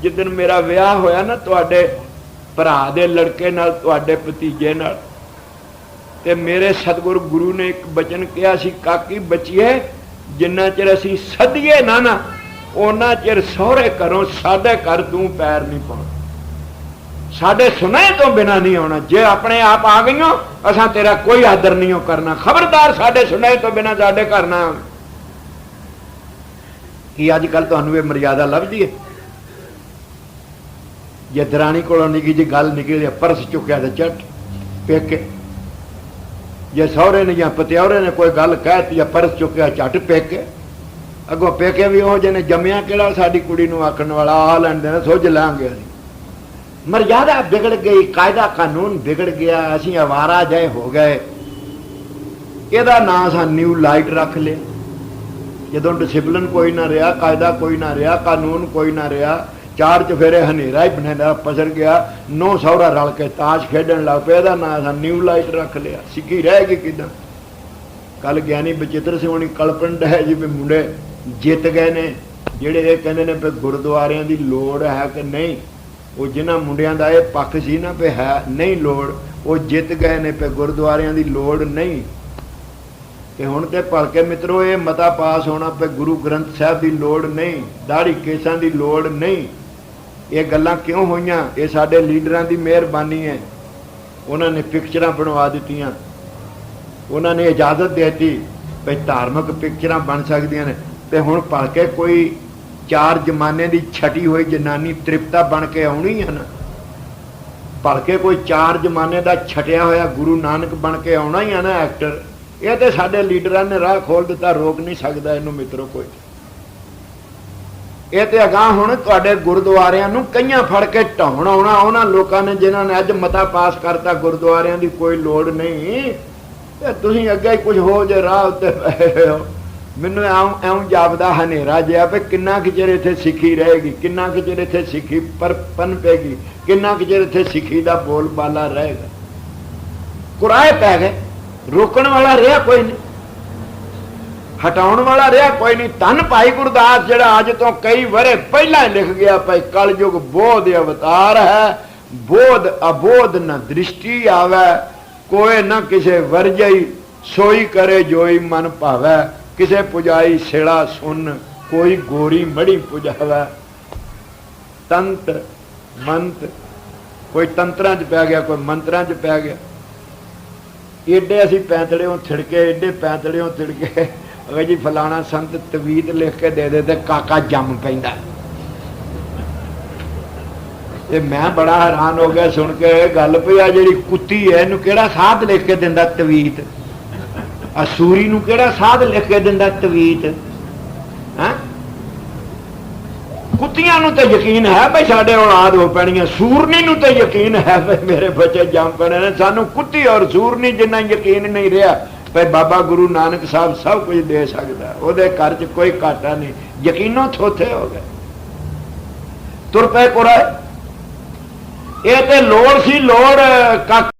ਜਿੱਦਨ ਮੇਰਾ ਵਿਆਹ ਹੋਇਆ ਨਾ ਤੁਹਾਡੇ ਭਰਾ ਦੇ ਲੜਕੇ ਨਾਲ, ਤੁਹਾਡੇ ਭਤੀਜੇ ਨਾਲ, ਤੇ ਮੇਰੇ ਸਤਿਗੁਰ ਗੁਰੂ ਨੇ ਇੱਕ ਬਚਨ ਕਿਹਾ ਸੀ, ਕਾਕੀ ਬਚੀਏ, ਜਿੰਨਾ ਚਿਰ ਅਸੀਂ ਸਦੀਏ ਨਾ ਨਾ ਉਹਨਾਂ ਚਿਰ ਸਹੁਰੇ ਘਰੋਂ ਸਾਡੇ ਘਰ ਤੂੰ ਪੈਰ ਨਹੀਂ ਪਾਉਣਾ। ਸਾਡੇ ਸੁਨੇ ਤੋਂ ਬਿਨਾ ਨਹੀਂ ਆਉਣਾ। ਜੇ ਆਪਣੇ ਆਪ ਆ ਗਈਓ ਅਸਾਂ ਤੇਰਾ ਕੋਈ ਆਦਰ ਨਹੀਂ ਉਹ ਕਰਨਾ। ਖਬਰਦਾਰ ਸਾਡੇ ਸੁਨੇ ਤੋਂ ਬਿਨਾ ਸਾਡੇ ਘਰ ਨਾ ਆਉਣਾ। ਕੀ ਅੱਜ ਕੱਲ ਤੁਹਾਨੂੰ ਇਹ ਮਰਿਆਦਾ ਲੱਭਦੀ ਹੈ ਜੇ ਦਰਾਣੀ ਕੋਲੋਂ ਨਿੱਕੀ ਜੀ ਗੱਲ ਨਿਕਲੀ ਹੈ, ਪਰਸ ਚੁੱਕਿਆ ਤੇ ਚੱਟ ਪੇਕੇ। ਜੇ ਸਹੁਰੇ ਨੇ ਜਾਂ ਪਤਿਆਉਰੇ ਨੇ ਕੋਈ ਗੱਲ ਕਹਿਤੀ ਜਾਂ ਪਰਸ ਚੁੱਕਿਆ ਝੱਟ ਪੇਕੇ। ਅੱਗੋਂ ਪੇਕੇ ਵੀ ਉਹ ਜਿਹਨੇ ਜੰਮਿਆ ਕਿਹੜਾ ਸਾਡੀ ਕੁੜੀ ਨੂੰ ਆਖਣ ਵਾਲਾ? ਆ ਲੈਂਦੇ ਨੇ ਸੁੱਝ ਲਾਂਗੇ ਅਸੀਂ। ਮਰਜ਼ਾਦਾ ਵਿਗੜ ਗਈ ਕਾਇਦਾ ਕਾਨੂੰਨ ਵਿਗੜ ਗਿਆ ਅਸੀਂ ਆਵਾਰਾ ਜੈ ਹੋ ਗਏ। ਇਹਦਾ ਨਾਂ ਸਾ ਨਿਊ ਲਾਈਟ ਰੱਖ ਲਿਆ। ਜਦੋਂ ਡਿਸਪਲਿਨ ਕੋਈ ਨਾ ਰਿਹਾ ਕਾਇਦਾ ਕੋਈ ਨਾ ਰਿਹਾ ਕਾਨੂੰਨ ਕੋਈ ਨਾ ਰਿਹਾ ਚਾਰ ਚਫੇਰੇ ਹਨੇਰਾ ਹੀ ਬਣੇਦਾ ਪਸਰ ਗਿਆ, ਨੋ ਸੌਰਾ ਰਲ ਕੇ ਤਾਸ਼ ਖੇਡਣ ਲੱਗ ਪਿਆ, ਇਹਦਾ ਨਾਂ ਸਾ ਨਿਊ ਲਾਈਟ ਰੱਖ ਲਿਆ। ਸਿੱਖੀ ਰਹਿ ਗਈ ਕਿਦਾਂ? ਕੱਲ ਗਿਆਨੀ ਬਚਿੱਤਰ ਸਿੰਘ ਹੋਣੀ ਕਲਪੰਡ ਹੈ ਜਿਵੇਂ ਮੁੰਡੇ ਜਿੱਤ ਗਏ ਨੇ। ਜਿਹੜੇ ਇਹ ਕਹਿੰਦੇ ਨੇ ਵੀ ਗੁਰਦੁਆਰਿਆਂ ਦੀ ਲੋੜ ਹੈ ਕਿ ਨਹੀਂ, ਉਹ ਜਿਨ੍ਹਾਂ ਮੁੰਡਿਆਂ ਦਾ ਇਹ ਪੱਖ ਸੀ ਨਾ ਵੀ ਹੈ ਨਹੀਂ ਲੋੜ, ਉਹ ਜਿੱਤ ਗਏ ਨੇ ਵੀ ਗੁਰਦੁਆਰਿਆਂ ਦੀ ਲੋੜ ਨਹੀਂ। ਤੇ ਹੁਣ ਤੇ ਭਲਕੇ ਮਿੱਤਰੋ, ਇਹ ਮਤਾ ਪਾਸ ਹੋਣਾ ਪਏ ਗੁਰੂ ਗ੍ਰੰਥ ਸਾਹਿਬ ਦੀ ਲੋੜ ਨਹੀਂ, ਦਾੜੀ ਕੇਸਾਂ ਦੀ ਲੋੜ ਨਹੀਂ। ਇਹ ਗੱਲਾਂ ਕਿਉਂ ਹੋਈਆਂ? ਇਹ ਸਾਡੇ ਲੀਡਰਾਂ ਦੀ ਮਿਹਰਬਾਨੀ ਹੈ। ਉਹਨਾਂ ਨੇ ਪਿਕਚਰਾਂ ਬਣਵਾ ਦਿੱਤੀਆਂ। ਉਹਨਾਂ ਨੇ ਇਜਾਜ਼ਤ ਦੇ ਦਿੱਤੀ ਵੀ ਧਾਰਮਿਕ ਪਿਕਚਰਾਂ ਬਣ ਸਕਦੀਆਂ ਨੇ। ਤੇ ਹੁਣ ਭਲਕੇ ਕੋਈ ਚਾਰ ਜਮਾਨੇ ਦੀ ਛਟੀ ਹੋਈ ਜਨਾਨੀ ਤ੍ਰਿਪਤਾ ਬਣ ਕੇ ਆਉਣੀ ਹੈ ਨਾ। ਭਲਕੇ ਕੋਈ ਚਾਰ ਜਮਾਨੇ ਦਾ ਛਟਿਆ ਹੋਇਆ ਗੁਰੂ ਨਾਨਕ ਬਣ ਕੇ ਆਉਣਾ ਹੀ ਹੈ ਨਾ ਐਕਟਰ। ਇਹ ਤੇ ਸਾਡੇ ਲੀਡਰਾਂ ਨੇ ਰਾਹ ਖੋਲ ਦਿੱਤਾ, ਰੋਕ ਨਹੀਂ ਸਕਦਾ ਇਹਨੂੰ ਮਿੱਤਰੋ ਕੋਈ। ਇਹ ਤੇ ਅਗਾਹ ਹੁਣ ਤੁਹਾਡੇ ਗੁਰਦੁਆਰਿਆਂ ਨੂੰ ਕਈਆਂ ਫੜ ਕੇ ਢਾਉਣ ਆਉਣਾ, ਉਹਨਾਂ ਲੋਕਾਂ ਨੇ ਜਿਨ੍ਹਾਂ ਨੇ ਅੱਜ ਮਤਾ ਪਾਸ ਕਰਤਾ ਗੁਰਦੁਆਰਿਆਂ ਦੀ ਕੋਈ ਲੋੜ ਨਹੀਂ। ਤੇ ਤੁਸੀਂ ਅੱਗੇ ਹੀ ਕੁਝ ਹੋ ਜੇ ਰਾਹ ਉੱਤੇ ਪਏ ਹੋ। ਮੈਨੂੰ ਐਉਂ ਐਉਂ ਜਾਪਦਾ ਹਨੇਰਾ ਜਿਹਾ ਵੀ ਕਿੰਨਾ ਕੁ ਚਿਰ ਇੱਥੇ ਸਿੱਖੀ ਰਹੇਗੀ, ਕਿੰਨਾ ਕੁ ਚਿਰ ਇੱਥੇ ਸਿੱਖੀ ਪਰ ਪਨ ਪਨਪੇਗੀ ਕਿੰਨਾ ਕੁ ਚਿਰ ਇੱਥੇ ਸਿੱਖੀ ਦਾ ਬੋਲ ਬਾਲਾ ਰਹੇਗਾ। ਕੁਰਾਏ ਪੈ ਗਏ। ਰੋਕਣ ਵਾਲਾ ਰਿਹਾ ਕੋਈ ਨਹੀਂ ਹਟਾਉਣ ਵਾਲਾ ਰਿਹਾ ਕੋਈ ਨਹੀਂ ਧੰਨ ਭਾਈ ਗੁਰਦਾਸ ਜਿਹੜਾ ਅੱਜ ਤੋਂ ਕਈ ਵਰੇ ਪਹਿਲਾਂ ਹੀ ਲਿਖ ਗਿਆ ਭਾਈ ਕਲਯੁਗ ਬੋਧ ਅਵਤਾਰ ਹੈ ਬੋਧ ਅਬੋਧ ਨ ਦ੍ਰਿਸ਼ਟੀ ਆਵੇ ਕੋਈ ਨਾ ਕਿਸੇ ਵਰਜਈ ਸੋਈ ਕਰੇ ਜੋਈ ਮਨ ਭਾਵੈ ਕਿਸੇ ਪੁਜਾਈ ਛੇੜਾ ਸੁਨ ਕੋਈ ਗੋਰੀ ਮੜੀ ਪੁਜਾਵੇ ਤੰਤਰ ਮੰਤ ਕੋਈ ਤੰਤਰਾਂ 'ਚ ਪੈ ਗਿਆ ਕੋਈ ਮੰਤਰਾਂ 'ਚ ਪੈ ਗਿਆ ਏਡੇ ਅਸੀਂ ਪੈਂਤੜਿਓਂ ਥਿੜਕੇ, ਏਡੇ ਪੈਂਤੜਿਓਂ ਥਿੜਕੇ। ਅਗੇ ਜੀ ਫਲਾਣਾ ਸੰਤ ਤਵੀਤ ਲਿਖ ਕੇ ਦੇ ਦੇ ਤੇ ਕਾਕਾ ਜੰਮ ਪੈਂਦਾ। ਤੇ ਮੈਂ ਬੜਾ ਹੈਰਾਨ ਹੋ ਗਿਆ ਸੁਣ ਕੇ, ਇਹ ਗੱਲ ਪਈ ਆ ਜਿਹੜੀ ਕੁੱਤੀ ਹੈ, ਇਹਨੂੰ ਕਿਹੜਾ ਸਾਧ ਲਿਖ ਕੇ ਦਿੰਦਾ ਤਵੀਤ? ਆ ਨੂੰ ਕਿਹੜਾ ਸਾਧ ਲਿਖ ਕੇ ਦਿੰਦਾ ਤਵੀਤ ਹੈ ਕੁੱਤੀਆਂ ਨੂੰ ਤਾਂ ਯਕੀਨ ਹੈ ਬਈ ਸਾਡੇ ਔਲਾਦ ਹੋ ਪੈਣੀਆਂ, ਸੂਰਨੀ ਨੂੰ ਤਾਂ ਯਕੀਨ ਹੈ ਬਈ ਮੇਰੇ ਬੱਚੇ ਜੰਮ ਪੈਣੇ ਨੇ। ਸਾਨੂੰ ਕੁੱਤੀ ਔਰ ਸੂਰਨੀ ਜਿੰਨਾ ਯਕੀਨ ਨਹੀਂ ਰਿਹਾ ਭਈ ਬਾਬਾ ਗੁਰੂ ਨਾਨਕ ਸਾਹਿਬ ਸਭ ਕੁਝ ਦੇ ਸਕਦਾ। ਉਹਦੇ ਘਰ 'ਚ ਕੋਈ ਘਾਟਾ ਨਹੀਂ। ਯਕੀਨੋਂ ਥੋਥੇ ਹੋ ਗਏ। ਤੁਰ ਪਏ ਕੋਰਾ ਇਹ ਤੇ ਲੋੜ ਸੀ, ਲੋੜ ਕਾ